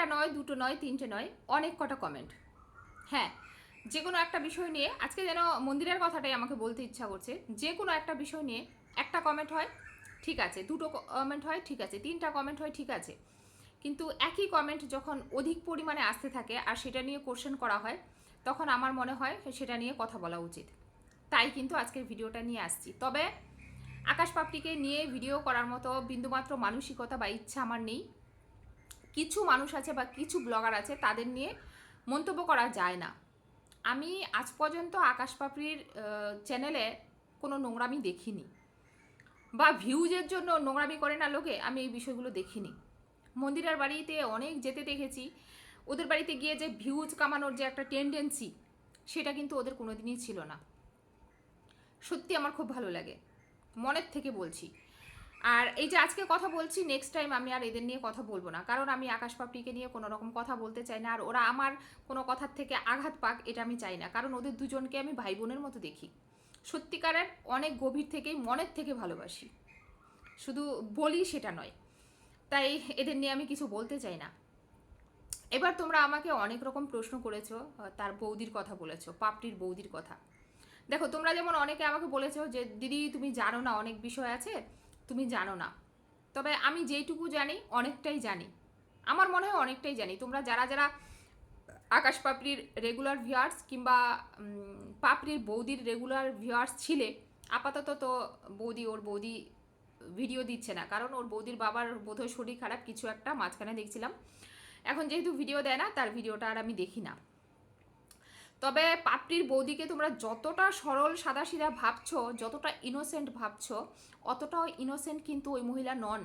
একটা নয়, দুটো নয়, তিনটে নয়, অনেক কটা কমেন্ট হ্যাঁ যে কোনো একটা বিষয় নিয়ে আজকে যেন মন্দিরের কথাটাই আমাকে বলতে ইচ্ছা করছে যে কোনো একটা বিষয় নিয়ে একটা কমেন্ট হয়, ঠিক আছে, দুটো কমেন্ট হয়, ঠিক আছে, তিনটা কমেন্ট হয়, ঠিক আছে। কিন্তু একই কমেন্ট যখন অধিক পরিমাণে আসতে থাকে আর সেটা নিয়ে কোশ্চেন করা হয়, তখন আমার মনে হয় সেটা নিয়ে কথা বলা উচিত। তাই কিন্তু আজকের ভিডিওটা নিয়ে আসছি। তবে আকাশ পাপড়িকে নিয়ে ভিডিও করার মতো বিন্দুমাত্র মানসিকতা বা ইচ্ছা আমার নেই। কিছু মানুষ আছে বা কিছু ব্লগার আছে, তাদের নিয়ে মন্তব্য করা যায় না। আমি আজ পর্যন্ত আকাশ পাপড়ির চ্যানেলে কোনো নোংরামি দেখিনি। বা ভিউজের জন্য নোংরামি করে না লোকে, আমি এই বিষয়গুলো দেখিনি। মন্দিরের বাড়িতে অনেক যেতে দেখেছি। ওদের বাড়িতে গিয়ে যে ভিউজ কামানোর যে একটা টেন্ডেন্সি সেটা কিন্তু ওদের কোনোদিনই ছিল না। সত্যি আমার খুব ভালো লাগে। মনের থেকে বলছি। আর এই যে আজকে কথা বলছি নেক্সট টাইম আমি আর এদের নিয়ে কথা বলব না। কারণ আমি আকাশ পাপড়িকে নিয়ে কোনো রকম কথা বলতে চাই না, আর ওরা আমার কোনো কথার থেকে আঘাত পাক, এটা আমি চাই না। কারণ ওদের দুজনকে আমি ভাই বোনের মতো দেখি। সত্যিকারের অনেক গভীর থেকেই, মনের থেকে ভালোবাসি। শুধু বলি সেটা নয়। তাই এদের নিয়ে আমি কিছু বলতে চাই না। এবার তোমরা আমাকে অনেক রকম প্রশ্ন করেছ তার বৌদির কথা বলেছ, পাপড়ির বৌদির কথা। দেখো, তোমরা যেমন অনেকে আমাকে বলেছ যে, দিদি, তুমি জানো না অনেক বিষয় আছে? তুমি জানো না। তবে আমি যেইটুকু জানি, অনেকটাই জানি। আমার মনে হয় অনেকটাই জানি। তোমরা যারা যারা আকাশ পাপড়ির রেগুলার ভিউয়ার্স কিংবা পাপড়ির বৌদির রেগুলার ভিউয়ার্স ছিলে, আপাতত তো বৌদি ওর বৌদি ভিডিও দিচ্ছে না। কারণ ওর বৌদির বাবার বোধহয় শরীর খারাপ, কিছু একটা মাঝখানে দেখছিলাম। এখন যেহেতু ভিডিও দেয় না, তার ভিডিওটা আর আমি দেখি না। তবে পাপড়ির বৌদিকে তোমরা যতটা সরল সাদাসিধা ভাবছ, যতটা ইনোসেন্ট ভাবছ, অতটাও ইনোসেন্ট কিন্তু ওই মহিলা নন।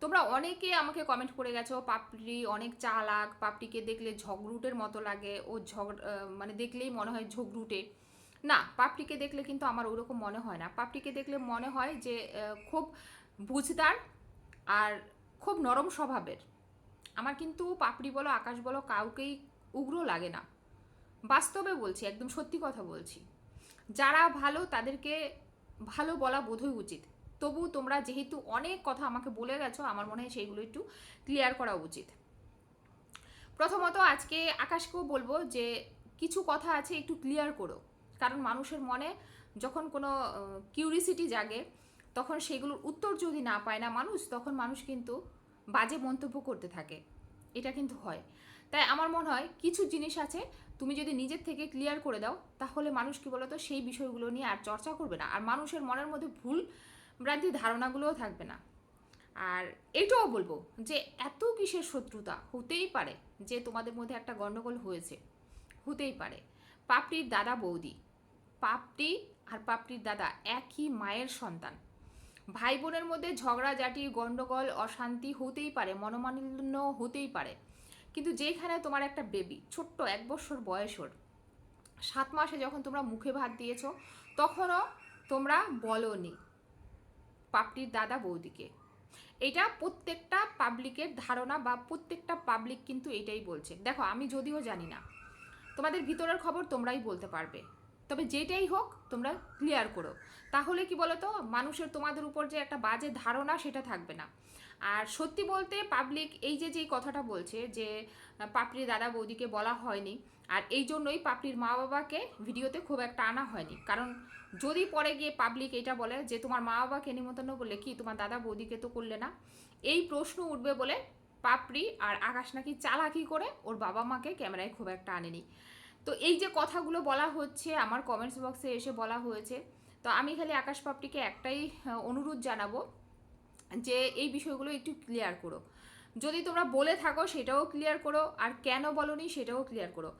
তোমরা অনেকে আমাকে কমেন্ট করে গেছো, পাপড়ি অনেক চালাক, পাপড়িকে দেখলে ঝগড়ুটের মতো লাগে, ও ঝগড় মানে দেখলেই মনে হয় ঝগড়ুটে। না, পাপড়িকে দেখলে কিন্তু আমার ওরকম মনে হয় না। পাপড়িকে দেখলে মনে হয় যে খুব বুঝদার আর খুব নরম স্বভাবের। আমার কিন্তু পাপড়ি বলো, আকাশ বলো কাউকেই উগ্র লাগে না। বাস্তবে বলছি, একদম সত্যি কথা বলছি। যারা ভালো, তাদেরকে ভালো বলা বোধই উচিত। তবু তোমরা যেহেতু অনেক কথা আমাকে বলে গেছো, আমার মনে হয় সেইগুলো একটু ক্লিয়ার করা উচিত। প্রথমত আজকে আকাশকেও বলব যে, কিছু কথা আছে একটু ক্লিয়ার করো। কারণ মানুষের মনে যখন কোনো কিউরিসিটি জাগে, তখন সেগুলোর উত্তর যদি না পায় না মানুষ, তখন মানুষ কিন্তু বাজে মন্তব্য করতে থাকে। এটা কিন্তু হয়। তাই আমার মনে হয় কিছু জিনিস আছে তুমি যদি নিজের থেকে ক্লিয়ার করে দাও, তাহলে মানুষ কি বলতো, সেই বিষয়গুলো নিয়ে আর চর্চা করবে না। আর মানুষের মনের মধ্যে ভুল ভ্রান্তি ধারণাগুলোও থাকবে না। আর এটাও বলব যে, এত কিসের শত্রুতা? হতেই পারে যে, তোমাদের মধ্যে একটা গণ্ডগোল হয়েছে। হতেই পারে। পাপড়ির দাদা বৌদি। পাপড়ি আর পাপড়ির দাদা একই মায়ের সন্তান। ভাই বোনের মধ্যে ঝগড়াঝাটি গণ্ডগোল অশান্তি হতেই পারে, মনোমালিন্য হতেই পারে। কিন্তু যেখানে তোমার একটা বেবি ছোট্ট এক বছর বয়সর সাত মাসে যখন তোমরা মুখে ভাত দিয়েছ, তখনও তোমরা বলনি পাপটির দাদা বৌদিকে। এটা প্রত্যেকটা পাবলিকের ধারণা বা প্রত্যেকটা পাবলিক কিন্তু এটাই বলছে। দেখো, আমি যদিও জানি না, তোমাদের ভিতরের খবর তোমরাই বলতে পারবে। তবে যেটাই হোক, তোমরা ক্লিয়ার করো। তাহলে কি বলো তো মানুষের তোমাদের উপর যে একটা বাজে ধারণা, সেটা থাকবে না। আর সত্যি বলতে পাবলিক এই যে যেই কথাটা বলছে যে, পাপড়ির দাদা বৌদিকে বলা হয়নি, আর এই জন্যই পাপড়ির মা বাবাকে ভিডিওতে খুব একটা আনা হয়নি। কারণ যদি পরে গিয়ে পাবলিক এটা বলে যে, তোমার মা বাবাকে নিমন্ত্রণ করলে কি? তোমার দাদা বৌদিকে তো করলে না? এই প্রশ্ন উঠবে বলে পাপড়ি আর আকাশ নাকি চালাকি করে ওর বাবা মাকে ক্যামেরায় খুব একটা আনেনি। তো এই যে কথাগুলো বলা হচ্ছে, আমার কমেন্টস বক্সে এসে বলা হয়েছে, তো আমি খালি আকাশ পাপড়িকে একটাই অনুরোধ জানাব যে এই বিষয়গুলো একটু ক্লিয়ার করো। যদি তোমরা বলে থাকো সেটাও ক্লিয়ার করো, আর কেন বলনি সেটাও ক্লিয়ার করো।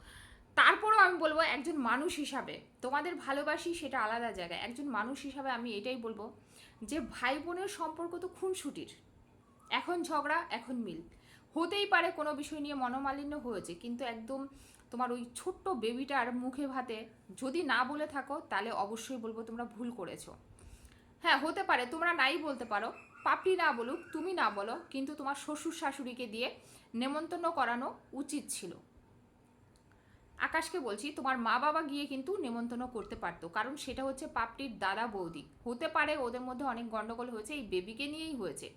তারপরও আমি বলব একজন মানুষ হিসাবে, তোমাদের ভালোবাসি সেটা আলাদা জায়গায় একজন মানুষ হিসাবে আমি এটাই বলব যে ভাই বোনের সম্পর্ক তো খুনসুটির। এখন ঝগড়া, এখন মিল। হতেই পারে কোনো বিষয় নিয়ে মনোমালিন্য হয়েছে, কিন্তু একদম তোমার ওই ছোট্ট বেবিটার মুখে ভাতে যদি না বলে থাকো, তাহলে অবশ্যই বলব তোমরা ভুল করেছ। হ্যাঁ হতে পারে, তোমরা নাই বলতে পারো। পাপড়ি না বলুক, তুমি না বলো, কিন্তু তোমার শ্বশুর শাশুড়িকে দিয়ে নেমন্তন্ন করানো উচিত ছিল। আকাশকে বলছি, তোমার মা বাবা গিয়ে কিন্তু নেমন্তন্ন করতে পারতো, কারণ সেটা হচ্ছে পাপড়ির দাদা বৌদি। হতে পারে ওদের মধ্যে অনেক গন্ডগোল হয়েছে, এই বেবিকে নিয়েই হয়েছে।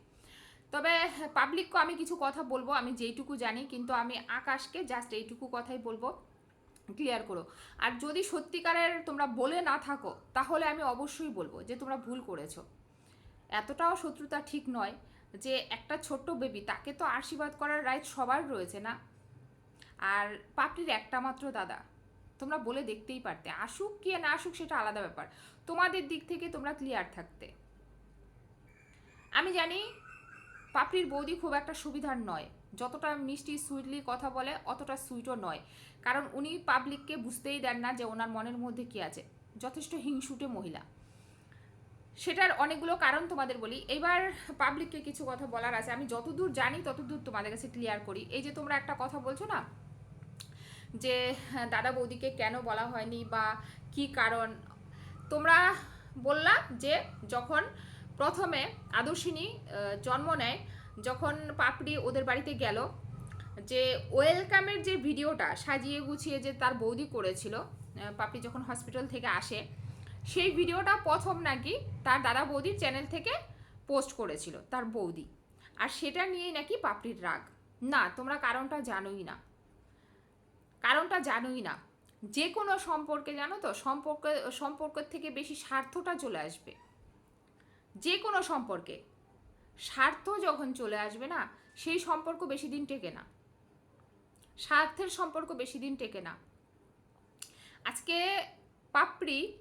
তবে পাবলিককে আমি কিছু কথা বলব, আমি যেইটুকু জানি, কিন্তু আমি আকাশকে জাস্ট এইটুকু কথাই বলব ক্লিয়ার করো। আর যদি সত্যিকারের তোমরা বলে না থাকো, তাহলে আমি অবশ্যই বলব যে তোমরা ভুল করেছ। এতটাও শত্রুতা ঠিক নয় যে একটা ছোট্ট বেবি তাকে তো আশীর্বাদ করার রাইট সবার রয়েছে না। আর পাপড়ির একটা মাত্র দাদা, তোমরা বলে দেখতেই পারতে, আসুক কি না আসুক সেটা আলাদা ব্যাপার। তোমাদের দিক থেকে তোমরা ক্লিয়ার থাকতে। আমি জানি পাপড়ির বৌদি খুব একটা সুবিধার নয়, যতটা মিষ্টি সুইটলি কথা বলে অতটা সুইটও নয়। কারণ উনি পাবলিককে বুঝতেই দেন না যে ওনার মনের মধ্যে কি আছে। যথেষ্ট হিংসুটে মহিলা। সেটার অনেকগুলো কারণ তোমাদের বলি। এবার পাবলিককে কিছু কথা বলার আছে। আমি যতদূর জানি, ততদূর তোমাদের কাছে ক্লিয়ার করি। এই যে তোমরা একটা কথা বলছো না, যে দাদা বৌদিকে কেন বলা হয়নি বা কি কারণ? তোমরা বললা যে যখন প্রথমে আদর্শিনী জন্ম নেয়, যখন পাপড়ি ওদের বাড়িতে গেল, যে ওয়েলকামের যে ভিডিওটা, সাজিয়ে গুছিয়ে যে তার বৌদি করেছিল পাপড়ি যখন হসপিটাল থেকে আসে সেই ভিডিওটা প্রথম নাকি তার দাদা বৌদির চ্যানেল থেকে পোস্ট করেছিল, তার বৌদি। আর সেটা নিয়েই নাকি পাপড়ির রাগ। না, তোমরা কারণটা জানোই না। কারণটা জানোই না। যে কোনো সম্পর্কে জানো তো, সম্পর্ক, সম্পর্কের থেকে বেশি স্বার্থটা চলে আসবে। যে কোনো সম্পর্কে। স্বার্থ যখন চলে আসবে না, সেই সম্পর্ক বেশি দিন টেকে না। স্বার্থের সম্পর্ক বেশি দিন টেকে না। আজকে পাপড়ি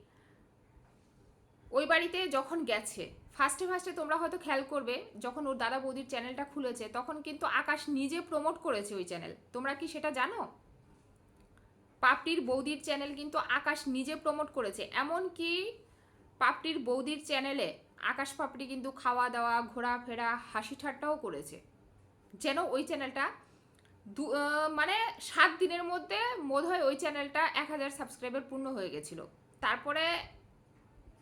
ওই বাড়িতে যখন গেছে ফার্স্টে ফার্স্টে তোমরা হয়তো খেয়াল করবে, যখন ওর দাদা বৌদির চ্যানেলটা খুলেছে, তখন কিন্তু আকাশ নিজে প্রমোট করেছে ওই চ্যানেল তোমরা কি সেটা জানো? পাপটির বৌদির চ্যানেল কিন্তু আকাশ নিজে প্রমোট করেছে। এমন কি পাপড়ির বৌদির চ্যানেলে আকাশ পাপড়ি কিন্তু খাওয়া দাওয়া, ঘোরাফেরা, হাসি ঠাট্টাও করেছে। যেন ওই চ্যানেলটা দু মানে সাত দিনের মধ্যে বোধ হয় ওই চ্যানেলটা এক হাজার সাবস্ক্রাইবার পূর্ণ হয়ে গেছিল। তারপরে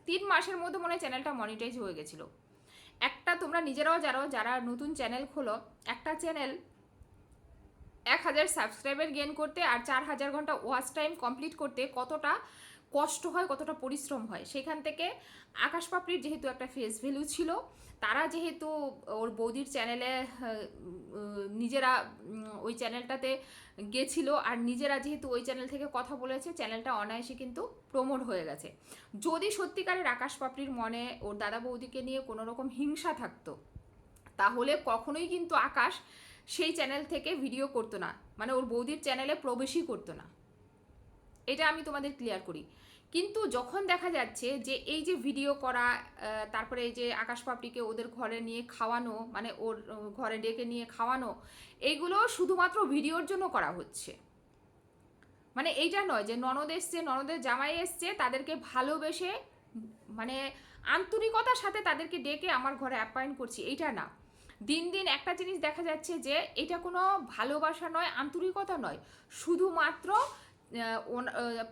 তিন মাসের মধ্যে মনে হয় চ্যানেলটা মনিটাইজ হয়ে গেছিল। একটা তোমরা নিজেরাও জানো, যারা নতুন চ্যানেল খোলো, একটা চ্যানেল এক হাজার সাবস্ক্রাইবার গেন করতে আর চার হাজার ঘণ্টা ওয়াচ টাইম কমপ্লিট করতে কতটা কষ্ট হয়, কতটা পরিশ্রম হয়, সেখান থেকে আকাশ পাপড়ির যেহেতু একটা ফেস ভ্যালু ছিল তারা যেহেতু ওর বৌদির চ্যানেলে নিজেরা ওই চ্যানেলটাতে গেছিল আর নিজেরা যেহেতু ওই চ্যানেল থেকে কথা বলেছে চ্যানেলটা অনায়াসে কিন্তু প্রমোট হয়ে গেছে। যদি সত্যিকারের আকাশ পাপড়ির মনে ওর দাদা বৌদিকে নিয়ে কোনো রকম হিংসা থাকতো, তাহলে কখনোই কিন্তু আকাশ সেই চ্যানেল থেকে ভিডিও করতো না। মানে ওর বৌদির চ্যানেলে প্রবেশই করতো না। এটা আমি তোমাদের ক্লিয়ার করি। কিন্তু যখন দেখা যাচ্ছে যে এই যে ভিডিও করা তারপরে এই যে আকাশ পাপড়িকে ওদের ঘরে নিয়ে খাওয়ানো মানে ওর ঘরে ডেকে নিয়ে খাওয়ানো এইগুলো শুধুমাত্র ভিডিওর জন্য করা হচ্ছে। মানে এইটা নয় যে ননদ এসছে, ননদের জামাই এসছে, তাদেরকে ভালোবেসে মানে আন্তরিকতার সাথে তাদেরকে ডেকে আমার ঘরে অ্যাপয়েন্ট করছি, এইটা না। দিন দিন একটা জিনিস দেখা যাচ্ছে যে এটা কোনো ভালোবাসা নয়, আন্তরিকতা নয়। শুধুমাত্র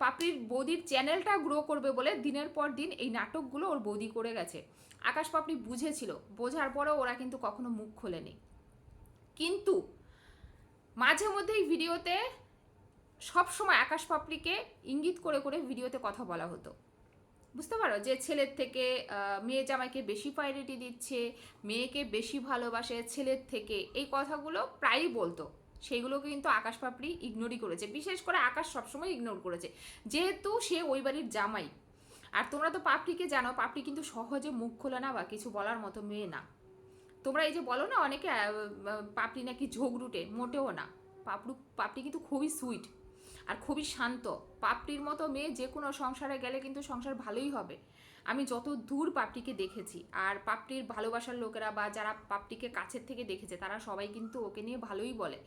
পাপড়ির বৌদির চ্যানেলটা গ্রো করবে বলে দিনের পর দিন এই নাটকগুলো ওর বৌদি করে গেছে। আকাশ পাপড়ি বুঝেছিল, বোঝার পরেও ওরা কিন্তু কখনো মুখ খোলেনি। কিন্তু মাঝে মধ্যেই ভিডিওতে সব সময় আকাশ পাপড়িকে ইঙ্গিত করে করে ভিডিওতে কথা বলা হতো। বুঝতে পারো? যে ছেলের থেকে মেয়ে জামাইকে বেশি প্রায়োরিটি দিচ্ছে, মেয়েকে বেশি ভালোবাসে ছেলের থেকে, এই কথাগুলো প্রায়ই বলতো। সেগুলো কিন্তু আকাশ পাপড়ি ইগনোরই করেছে। বিশেষ করে আকাশ সবসময় ইগনোর করেছে। যেহেতু সে ওই বাড়ির জামাই। আর তোমরা তো পাপড়িকে জানো, পাপড়ি কিন্তু সহজে মুখ খোলে না বা কিছু বলার মতো মেয়ে না। তোমরা এই যে বলো না, অনেকে পাপড়ি নাকি ঝোগরুটে মোটেও না। পাপড়ু, পাপড়ি কিন্তু খুবই সুইট আর খুবই শান্ত। পাপড়ির মতো মেয়ে যে কোনো সংসারে গেলে কিন্তু সংসার ভালোই হবে। আমি যত দূর পাপড়িকে দেখেছি, আর পাপড়ির ভালোবাসার লোকেরা বা যারা পাপড়িকে কাছের থেকে দেখেছে, তারা সবাই কিন্তু ওকে নিয়ে ভালোই বলে।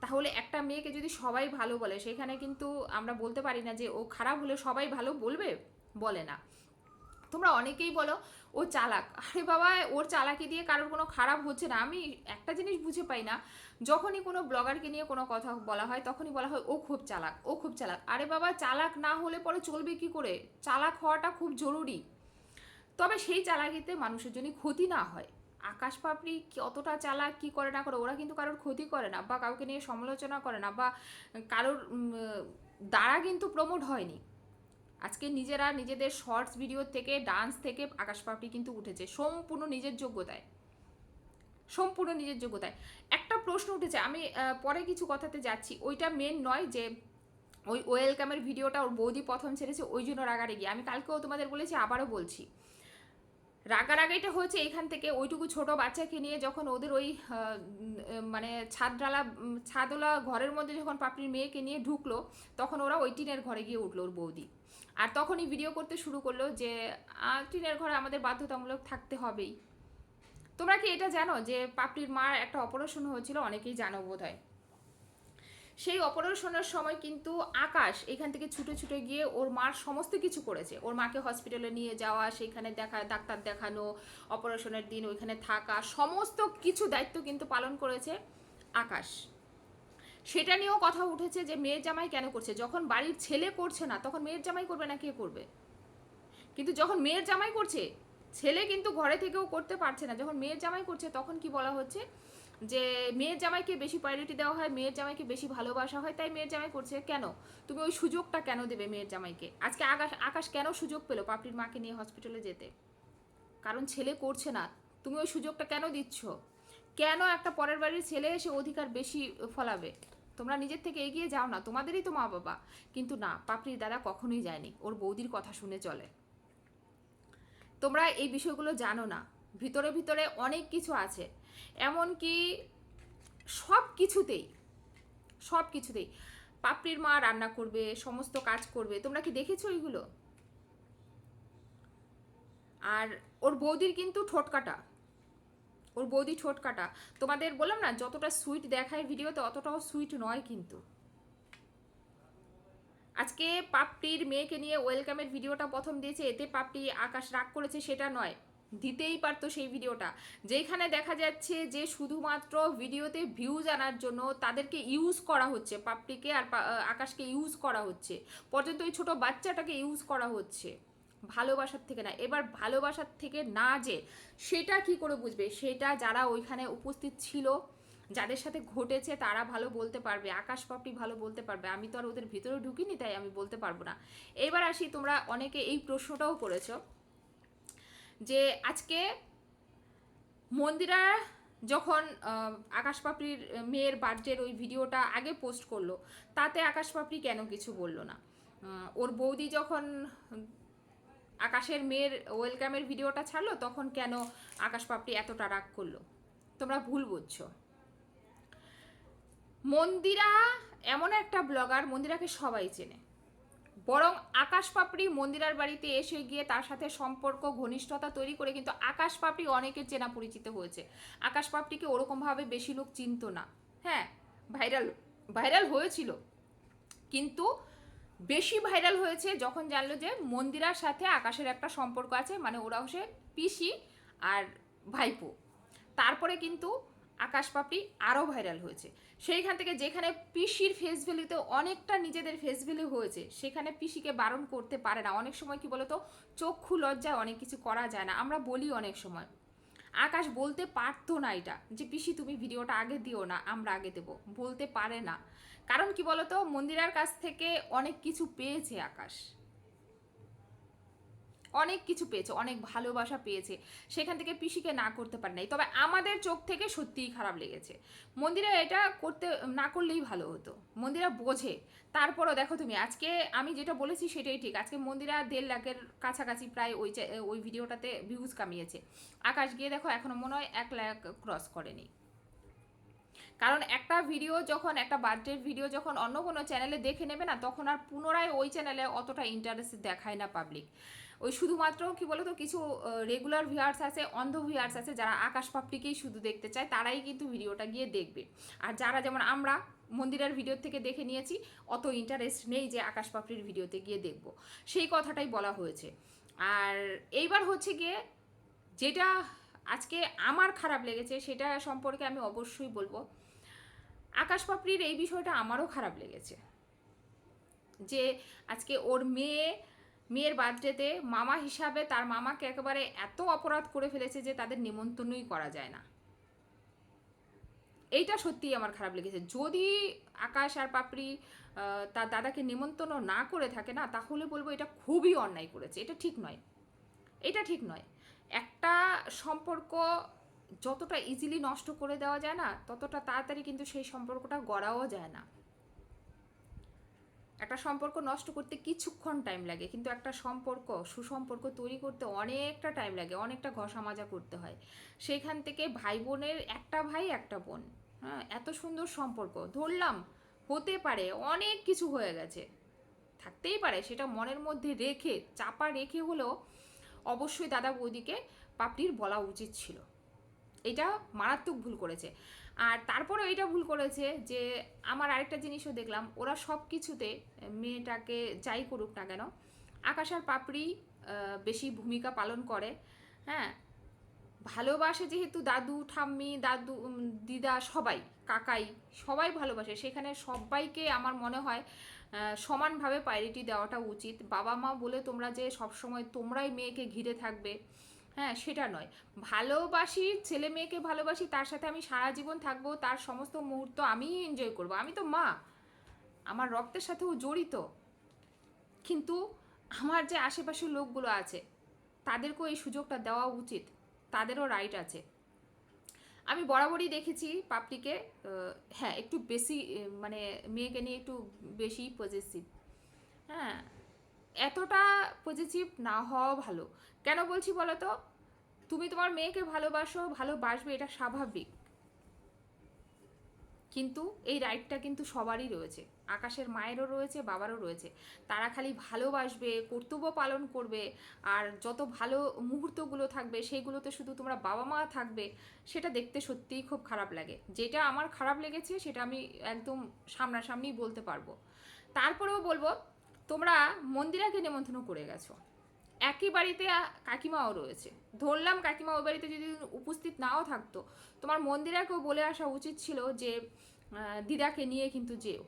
তাহলে একটা মেয়েকে যদি সবাই ভালো বলে, সেখানে কিন্তু আমরা বলতে পারি না যে ও খারাপ হলে সবাই ভালো বলবে, বলে না। তোমরা অনেকেই বলো, ও চালাক। আরে বাবা, ওর চালাকি দিয়ে কারোর কোনো খারাপ হচ্ছে না। আমি একটা জিনিস বুঝে পাই না, যখনই কোনো ব্লগারকে নিয়ে কোনো কথা বলা হয়, তখনই বলা হয়, ও খুব চালাক, ও খুব চালাক। আরে বাবা, চালাক না হলে পরে চলবে কি করে? চালাক হওয়াটা খুব জরুরি। তবে সেই চালাকিতে মানুষের জন্য ক্ষতি না হয়। আকাশ পাপড়ি কতটা চালাক কি করে না করে, ওরা কিন্তু কারোর ক্ষতি করে না বা কাউকে নিয়ে সমালোচনা করে না বা কারোর দ্বারা কিন্তু প্রমোট হয়নি। আজকে নিজেরা নিজেদের শর্টস ভিডিও থেকে ডান্স থেকে আকাশ পাপড়ি কিন্তু উঠেছে। সম্পূর্ণ নিজের যোগ্যতায়। সম্পূর্ণ নিজের যোগ্যতায়। একটা প্রশ্ন উঠেছে, আমি পরে কিছু কথাতে যাচ্ছি। ওইটা মেন নয় যে, ওই ওয়েলকামের ভিডিওটা ওর বৌদি প্রথম ছেড়েছে, ওই জন্য রাগারে গিয়ে আমি কালকেও তোমাদের বলেছি, আবারও বলছি। রাগারাগিটা হয়েছে এখান থেকে। ওইটুকু ছোট বাচ্চাকে নিয়ে যখন ওদের ওই মানে ছাদডালা উম, ছাদওয়ালা ঘরের মধ্যে যখন পাপড়ির মেয়েকে নিয়ে ঢুকলো তখন ওরা ওই টিনের ঘরে গিয়ে উঠল ওর বৌদি। আর তখনই ভিডিও করতে শুরু করল যে টিনের ঘরে আমাদের বাধ্যতামূলক থাকতে হবেই। তোমরা কি এটা জানো যে পাপড়ির মার একটা অপারেশন হয়েছিল? অনেকেই জানো বোধ হয় সেই অপারেশনের সময় কিন্তু আকাশ এখান থেকে ছুটে ছুটে গিয়ে ওর মার সমস্ত কিছু করেছে। ওর মাকে হসপিটালে নিয়ে যাওয়া, সেখানে দেখা, ডাক্তার দেখানো, অপারেশনের দিন ওইখানে থাকা, সমস্ত কিছু দায়িত্ব কিন্তু পালন করেছে আকাশ। সেটা নিয়েও কথা উঠেছে যে মেয়ের জামাই কেন করছে? যখন বাড়ির ছেলে করছে না, তখন মেয়ের জামাই করবে না, কে করবে? কিন্তু যখন মেয়ের জামাই করছে, ছেলে কিন্তু ঘরে থেকেও করতে পারছে না। যখন মেয়ের জামাই করছে, তখন কি বলা হচ্ছে? যে মেয়ের জামাইকে বেশি প্রায়োরিটি দেওয়া হয়, মেয়ের জামাইকে বেশি ভালোবাসা হয়, তাই মেয়ের জামাই করছে কেন? তুমি ওই সুযোগটা কেন দেবে মেয়ের জামাইকে? আজকে আকাশ আকাশ কেন সুযোগ পেল পাপড়ির মাকে নিয়ে হসপিটালে যেতে? কারণ ছেলে করছে না। তুমি ওই সুযোগটা কেন দিচ্ছ? কেন একটা পরের বাড়ির ছেলে এসে অধিকার বেশি ফলাবে? তোমরা নিজের থেকে এগিয়ে যাও না, তোমাদেরই তো মা বাবা কিন্তু না, পাপড়ির দাদা কখনোই যায়নি। ওর বৌদির কথা শুনে চলে। তোমরা এই বিষয়গুলো জানো না। ভিতরে ভিতরে অনেক কিছু আছে। এমনকি সব কিছুতেই সব কিছুতেই পাপড়ির মা রান্না করবে, সমস্ত কাজ করবে। তোমরা কি দেখেছ এইগুলো আর ওর বৌদির কিন্তু ঠোঁট কাটা। ওর বৌদি ঠোঁট কাটা। তোমাদের বললাম না, যতটা সুইট দেখায় ভিডিওতে, অতটাও সুইট নয় কিন্তু। আজকে পাপড়ির মেয়েকে নিয়ে ওয়েলকামের ভিডিওটা প্রথম দিয়েছে, এতে পাপড়ি আকাশ রাগ করেছে, সেটা নয়। দিতেই পারতো সেই ভিডিওটা। যেখানে দেখা যাচ্ছে যে শুধুমাত্র ভিডিওতে ভিউজ আনার জন্য তাদেরকে ইউজ করা হচ্ছে পাপড়িকে আর আকাশকে ইউজ করা হচ্ছে। পর্যন্ত ওই ছোটো বাচ্চাটাকে ইউজ করা হচ্ছে। ভালোবাসার থেকে না। এবার ভালোবাসার থেকে না যে সেটা কি করে বুঝবে? সেটা যারা ওইখানে উপস্থিত ছিল, যাদের সাথে ঘটেছে তারা ভালো বলতে পারবে, আকাশ পাপড়ি ভালো বলতে পারবে। আমি তো আর ওদের ভিতরে ঢুকিনি, তাই আমি বলতে পারব না। এবার আসি তোমরা অনেকে এই প্রশ্নটাও করেছ। যে আজকে মন্দিরা যখন আকাশ পাপড়ির মেয়ের বার্থডের ওই ভিডিওটা আগে পোস্ট করল, তাতে আকাশ পাপড়ি কেন কিছু বলল না? ওর বৌদি যখন আকাশের মেয়ের ওয়েলকামের ভিডিওটা ছাড়লো, তখন কেন আকাশ পাপড়ি এতটা রাগ করল? তোমরা ভুল বুঝছ। মন্দিরা এমন একটা ব্লগার, মন্দিরাকে সবাই চেনে। বরং আকাশ পাপড়ি মন্দিরার বাড়িতে এসে গিয়ে তার সাথে সম্পর্ক, ঘনিষ্ঠতা তৈরি করে কিন্তু আকাশ পাপড়ি অনেকের চেনা পরিচিত হয়েছে। আকাশ পাপড়িকে ওরকমভাবে বেশি লোক চিনতো না। হ্যাঁ ভাইরাল ভাইরাল হয়েছিল। কিন্তু বেশি ভাইরাল হয়েছে যখন জানলো যে মন্দিরার সাথে আকাশের একটা সম্পর্ক আছে মানে ওরা হচ্ছে পিসি আর ভাইপো। তারপরে কিন্তু আকাশ পাপড়ি আরও ভাইরাল হয়েছে। সেইখান থেকে যেখানে পিসির ফেস ভ্যালুতে অনেকটা নিজেদের ফেস ভ্যালু হয়েছে, সেখানে পিসিকে বারণ করতে পারে না। অনেক সময় কি বলতো, চক্ষু লজ্জায় অনেক কিছু করা যায় না। আমরা বলি অনেক সময়, আকাশ বলতে পারতো না এটা, যে পিসি তুমি ভিডিওটা আগে দিও না, আমরা আগে দেবো। বলতে পারে না। কারণ কি বলতো, মন্দিরার কাছ থেকে অনেক কিছু পেয়েছে আকাশ। অনেক কিছু পেয়েছে, অনেক ভালোবাসা পেয়েছে। সেখান থেকে পিসিকে না করতে পারে নাই। তবে আমাদের চোখ থেকে সত্যিই খারাপ লেগেছে। মন্দিরা এটা করতে, না করলেই ভালো হতো। মন্দিরা বোঝে। তারপরও দেখো তুমি, আজকে আমি যেটা বলেছি সেটাই ঠিক। আজকে মন্দিরা দেড় লাখের কাছাকাছি প্রায় ওই ওই ভিডিওটাতে ভিউজ কামিয়েছে। আকাশ গিয়ে দেখো এখনও মনে হয় এক লাখ ক্রস করেনি। কারণ একটা ভিডিও যখন, একটা বার্থডের ভিডিও যখন অন্য কোনো চ্যানেলে দেখে নেবে না, তখন আর পুনরায় ওই চ্যানেলে অতটা ইন্টারেস্ট দেখায় না পাবলিক ওই শুধুমাত্র কি বলতো কিছু রেগুলার ভিউয়ার্স আছে, অন্ধ ভিউয়ার্স আছে, যারা আকাশ পাপড়িকেই শুধু দেখতে চায়, তারাই কিন্তু ভিডিওটা গিয়ে দেখবে। আর যারা যেমন আমরা মন্দিরের ভিডিও থেকে দেখে নিয়েছি, অত ইন্টারেস্ট নেই যে আকাশ পাপড়ির ভিডিওতে গিয়ে দেখব। সেই কথাটাই বলা হয়েছে। আর এইবার হচ্ছে গিয়ে যেটা আজকে আমার খারাপ লেগেছে, সেটা সম্পর্কে আমি অবশ্যই বলব। আকাশ পাপড়ির এই বিষয়টা আমারও খারাপ লেগেছে। যে আজকে ওর মেয়ে মেয়ের বার্থডেতে মামা হিসাবে তার মামাকে একেবারে এত অপরাধ করে ফেলেছে যে তাদের নিমন্ত্রণই করা যায় না। এইটা সত্যিই আমার খারাপ লেগেছে। যদি আকাশ আর পাপড়ি তার দাদাকে নিমন্ত্রণ না করে থাকে না, তাহলে বলব এটা খুবই অন্যায় করেছে। এটা ঠিক নয়। এটা ঠিক নয়। একটা সম্পর্ক যতটা ইজিলি নষ্ট করে দেওয়া যায় না, ততটা তাড়াতাড়ি কিন্তু সেই সম্পর্কটা গড়াও যায় না। একটা সম্পর্ক নষ্ট করতে কিছুক্ষণ টাইম লাগে, কিন্তু একটা সম্পর্ক, সুসম্পর্ক তৈরি করতে অনেকটা টাইম লাগে, অনেকটা ঘষা মাজা করতে হয়। সেইখান থেকে ভাই বোনের একটা ভাই, একটা বোন হ্যাঁ? এত সুন্দর সম্পর্ক। ধরলাম, হতে পারে অনেক কিছু হয়ে গেছে। থাকতেই পারে, সেটা মনের মধ্যে রেখে, চাপা রেখে হলেও অবশ্যই দাদা বৌদিকে পাপড়ির বলা উচিত ছিল। এটা মারাত্মক ভুল করেছে। আর তারপরে এটা ভুল করেছে যে আমার আরেকটা জিনিসও দেখলাম, ওরা সব কিছুতে মেয়েটাকে যাই করুক না কেন, আকাশ আর পাপড়ি বেশি ভূমিকা পালন করে হ্যাঁ? ভালোবাসে যেহেতু দাদু, ঠাম্মি, দাদু দিদা সবাই, কাকাই সবাই ভালোবাসে, সেখানে সবাইকে আমার মনে হয় সমানভাবে প্রায়োরিটি দেওয়াটা উচিত। বাবা মা বলে তোমরা যে সবসময় তোমরাই মেয়েকে ঘিরে থাকবে হ্যাঁ সেটা নয়। ভালোবাসি, ছেলে মেয়েকে ভালোবাসি, তার সাথে আমি সারা জীবন থাকব, তার সমস্ত মুহূর্ত আমিই এনজয় করব। আমি তো মা, আমার রক্তের সাথেও জড়িত। কিন্তু আমার যে আশেপাশের লোকগুলো আছে, তাদেরকেও এই সুযোগটা দেওয়া উচিত। তাদেরও রাইট আছে। আমি বরাবরই দেখেছি পাপড়িকে হ্যাঁ একটু বেশি মানে মেয়েকে নিয়ে একটু বেশি পজেসিভ হ্যাঁ এতটা পজিটিভ না হওয়া ভালো। কেন বলছি বলো তো তুমি তোমার মেয়েকে ভালোবাসো, ভালোবাসবে, এটা স্বাভাবিক। কিন্তু এই রাইটটা কিন্তু সবারই রয়েছে। আকাশের মায়েরও রয়েছে, বাবারও রয়েছে। তারা খালি ভালোবাসবে, কর্তব্য পালন করবে, আর যত ভালো মুহূর্তগুলো থাকবে, সেইগুলোতে শুধু তোমরা বাবা মা থাকবে, সেটা দেখতে সত্যিই খুব খারাপ লাগে। যেটা আমার খারাপ লেগেছে, সেটা আমি একদম সামনাসামনি বলতে পারব। তারপরেও বলব তোমরা মন্দিরাকে নেমন্ত্রণ করে গেছো। একই বাড়িতে কাকিমাও রয়েছে। ধরলাম কাকিমা ওই বাড়িতে যদি উপস্থিত নাও থাকতো, তোমার মন্দিরাকেও বলে আসা উচিত ছিল যে দিদাকে নিয়ে কিন্তু যেও।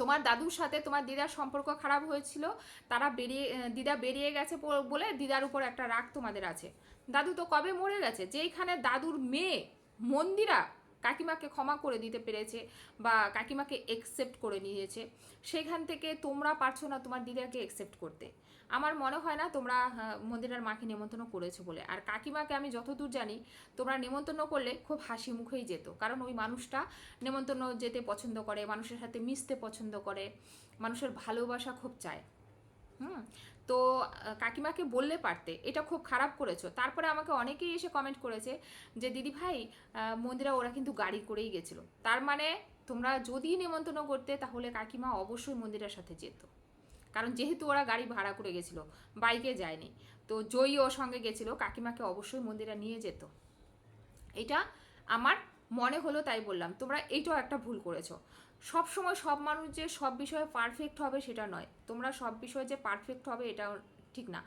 তোমার দাদুর সাথে তোমার দিদার সম্পর্ক খারাপ হয়েছিল, তারা বেরিয়ে দিদা বেরিয়ে গেছে বলে দিদার উপর একটা রাগ তোমাদের আছে। দাদু তো কবে মরে গেছে? যেইখানে দাদুর মেয়ে মন্দিরা কাকিমাকে ক্ষমা করে দিতে পেরেছে বা কাকিমাকে একসেপ্ট করে নিয়েছে, সেখান থেকে তোমরা পারছ না তোমার দিদাকে একসেপ্ট করতে। আমার মনে হয় না তোমরা মন্দিরার মাকে নেমন্তন্ন করেছ বলে। আর কাকিমাকে আমি যতদূর জানি, তোমরা নেমন্তন্ন করলে খুব হাসি মুখেই যেত। কারণ ওই মানুষটা নেমন্তন্ন যেতে পছন্দ করে, মানুষের সাথে মিশতে পছন্দ করে, মানুষের ভালোবাসা খুব চায়। হুম, তো কাকিমাকে বললে পারতে, এটা খুব খারাপ করেছ। তারপরে আমাকে অনেকেই এসে কমেন্ট করেছে যে, দিদি ভাই মন্দিরা ওরা কিন্তু গাড়ি করেই গেছিল। তার মানে তোমরা যদি নেমন্তন্ন করতে, তাহলে কাকিমা অবশ্যই মন্দিরের সাথে যেত। কারণ যেহেতু ওরা গাড়ি ভাড়া করে গেছিল, বাইকে যায়নি, তো জয়ী ওর সঙ্গে গেছিল, কাকিমাকে অবশ্যই মন্দিরে নিয়ে যেত। এটা আমার মনে হলো তাই বললাম। তোমরা এইটাও একটা ভুল করেছ। সব সময় সব মানুষ যে সব বিষয়ে পারফেক্ট হবে সেটা নয়। তোমরা সব বিষয়ে যে পারফেক্ট হবে এটাও ঠিক না।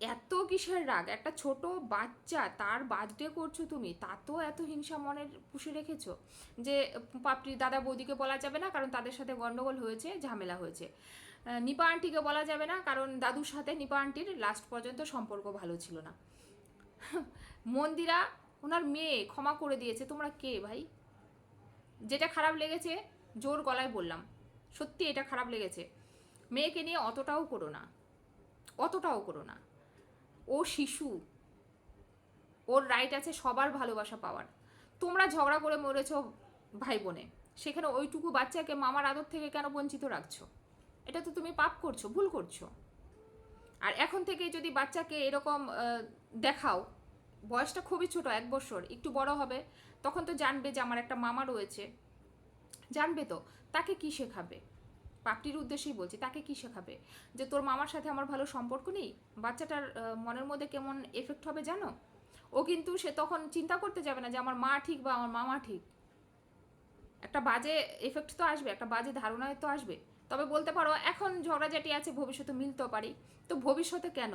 এত কিসের রাগ? একটা ছোট বাচ্চা, তার বার্থডে করছ তুমি, তাতেও এত হিংসা মনের পুষে রেখেছো? যে, পাপড়ি দাদা বৌদিকে বলা যাবে না, কারণ তাদের সাথে গন্ডগোল হয়েছে, ঝামেলা হয়েছে। নিপা আন্টিকে বলা যাবে না, কারণ দাদুর সাথে নিপা আন্টির লাস্ট পর্যন্ত সম্পর্ক ভালো ছিল না। মন্দিরা, ওনার মেয়ে ক্ষমা করে দিয়েছে, তোমরা কে ভাই? যেটা খারাপ লেগেছে জোর গলায় বললাম, সত্যি এটা খারাপ লেগেছে। মেয়েকে নিয়ে অতটাও করো না, অতটাও করো না। ও শিশু, ওর রাইট আছে সবার ভালোবাসা পাওয়ার। তোমরা ঝগড়া করে মরেছ ভাই বোনে সেখানে ওইটুকু বাচ্চাকে মামার আদর থেকে কেন বঞ্চিত রাখছো? এটা তো তুমি পাপ করছ, ভুল করছ। আর এখন থেকে যদি বাচ্চাকে এরকম দেখাও, বয়সটা খুবই ছোট, এক বছর, একটু বড় হবে, তখন তো জানবে যে আমার একটা মামা রয়েছে। জানবে তো, তাকে কি শেখাবে? পাপটির উদ্দেশ্যেই বলছি, তাকে কি শেখাবে? যে তোর মামার সাথে আমার ভালো সম্পর্ক নেই? বাচ্চাটার মনের মধ্যে কেমন এফেক্ট হবে জানো? ও কিন্তু সে তখন চিন্তা করতে যাবে না যে আমার মা ঠিক বা আমার মামা ঠিক। একটা বাজে এফেক্ট তো আসবে, একটা বাজে ধারণায় তো আসবে। তবে বলতে পারো, এখন ঝগড়াঝাটি আছে, ভবিষ্যতে মিলতেও পারি। তো ভবিষ্যতে কেন?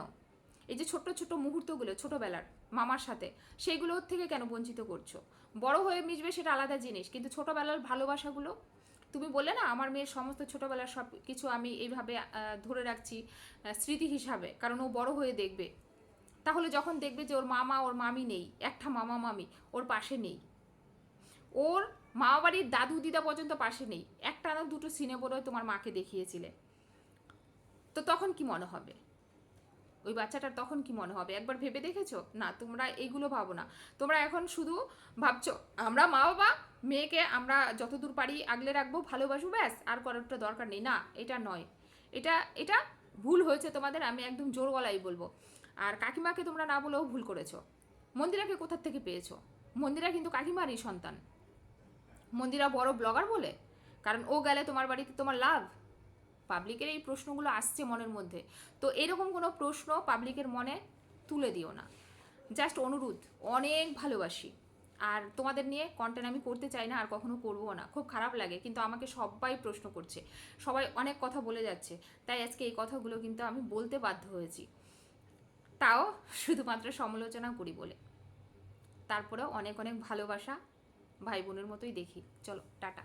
এই যে ছোট্ট ছোট্ট মুহূর্তগুলো ছোটবেলার মামার সাথে, সেইগুলোর থেকে কেন বঞ্চিত করছ? বড় হয়ে মিশবে সেটা আলাদা জিনিস, কিন্তু ছোটবেলার ভালোবাসাগুলো, তুমি বললে না, আমার মেয়ের সমস্ত ছোটবেলার সব কিছু আমি এইভাবে ধরে রাখছি স্মৃতি হিসাবে, কারণ ও বড় হয়ে দেখবে। তাহলে যখন দেখবে যে ওর মামা, ওর মামি নেই, একটা মামা মামি, ওর পাশে নেই। ওর মা বাড়ির দাদু দিদা পর্যন্ত পাশে নেই। একটা না দুটো সিনে বড় তোমার মাকে দেখিয়েছিলে। তো তখন কি মনে হবে? ওই বাচ্চাটার তখন কি মনে হবে? একবার ভেবে দেখেছ? না, তোমরা এইগুলো ভাবো না। তোমরা এখন শুধু ভাবছ, আমরা মা বাবা মেয়েকে আমরা যতদূর পারি আগলে রাখব, ভালোবাসবো, ব্যাস, আর করারটা দরকার নেই। না, এটা নয়। এটা এটা ভুল হয়েছে তোমাদের, আমি একদম জোর গলায় বলব। আর কাকিমাকে তোমরা না বলেও ভুল করেছ। মন্দিরাকে কোথার থেকে পেয়েছ? মন্দিরা কিন্তু কাকিমারই সন্তান। মন্দিরা বড় ব্লগার বলে। কারণ ও গেলে তোমার বাড়িতে তোমার লাভ। পাবলিকের এই প্রশ্নগুলো আসছে মনের মধ্যে। তো এরকম কোনো প্রশ্ন পাবলিকের মনে তুলে দিও না। জাস্ট অনুরোধ, অনেক ভালোবাসি। আর তোমাদের নিয়ে কন্টেন্ট আমি করতে চাই না, আর কখনো করব না। খুব খারাপ লাগে, কিন্তু আমাকে সবাই প্রশ্ন করছে। সবাই অনেক কথা বলে যাচ্ছে। তাই আজকে এই কথাগুলো কিন্তু আমি বলতে বাধ্য হয়েছি। তাও শুধুমাত্র সমালোচনা করি বলে। তারপরেও অনেক অনেক ভালোবাসা ভাই বোনের মতোই দেখি। চলো, টাটা।